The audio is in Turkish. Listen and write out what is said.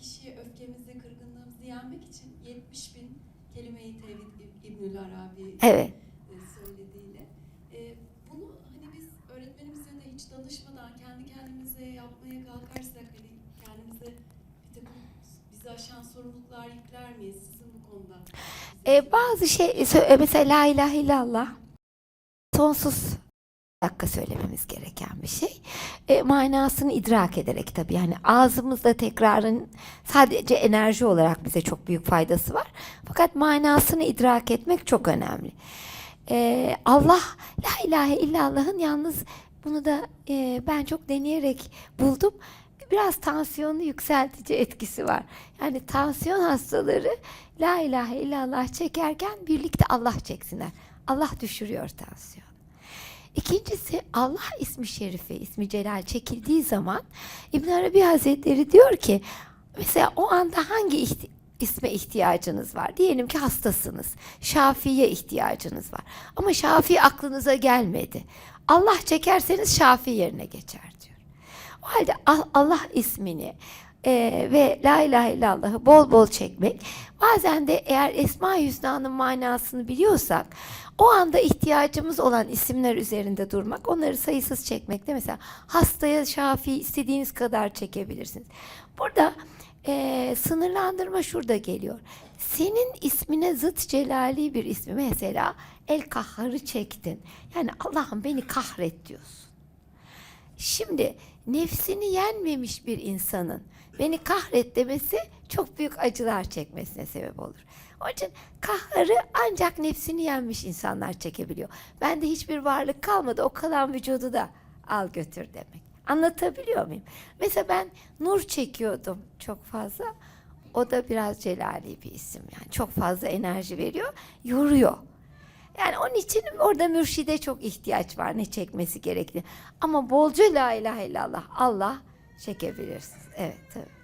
kişiye öfkemizi, kırgınlığımızı yenmek için 70 bin kelime-i tevhid İb- İbnül Arabi Evet. e, söylediğiyle. E, bunu hani biz öğretmenimize de hiç danışmadan kendi kendimize yapmaya kalkarsak hani kendimize bir takım bizi aşan sorumluluklar yükler miyiz sizin bu konuda? E, bazı şey mesela la ilahe illallah sonsuz dakika söylememiz gereken bir şey. E, manasını idrak ederek tabii yani ağzımızda tekrarın sadece enerji olarak bize çok büyük faydası var. Fakat manasını idrak etmek çok önemli. E, Allah la ilahe illallah'ın yalnız bunu da e, ben çok deneyerek buldum. Biraz tansiyonu yükseltici etkisi var. Yani tansiyon hastaları La ilahe illallah çekerken birlikte Allah çeksinler. Allah düşürüyor tansiyon. İkincisi Allah ismi şerifi, ismi celal çekildiği zaman İbn Arabi Hazretleri diyor ki mesela o anda hangi ihti- isme ihtiyacınız var? Diyelim ki hastasınız. Şafi'ye ihtiyacınız var. Ama Şafi aklınıza gelmedi. Allah çekerseniz Şafi yerine geçer diyor. O halde Al- Allah ismini e, ve La ilahe illallah'ı bol bol çekmek bazen de eğer Esma-i Hüsna'nın manasını biliyorsak o anda ihtiyacımız olan isimler üzerinde durmak onları sayısız çekmekte mesela hastaya şafi istediğiniz kadar çekebilirsiniz. Burada e, sınırlandırma şurada geliyor. Senin ismine zıt celali bir ismi mesela El Kahhar'ı çektin. Yani Allah'ım beni kahret diyorsun. Şimdi nefsini yenmemiş bir insanın beni kahret demesi çok büyük acılar çekmesine sebep olur. Onun için kahharı ancak nefsini yenmiş insanlar çekebiliyor. Bende hiçbir varlık kalmadı. O kalan vücudu da al götür demek. Anlatabiliyor muyum? Mesela ben nur çekiyordum çok fazla. O da biraz celali bir isim yani. Çok fazla enerji veriyor, yoruyor. Yani onun için orada mürşide çok ihtiyaç var ne çekmesi gerekli. Ama bolca la ilahe illallah Allah çekebilirsiniz. Evet tabii.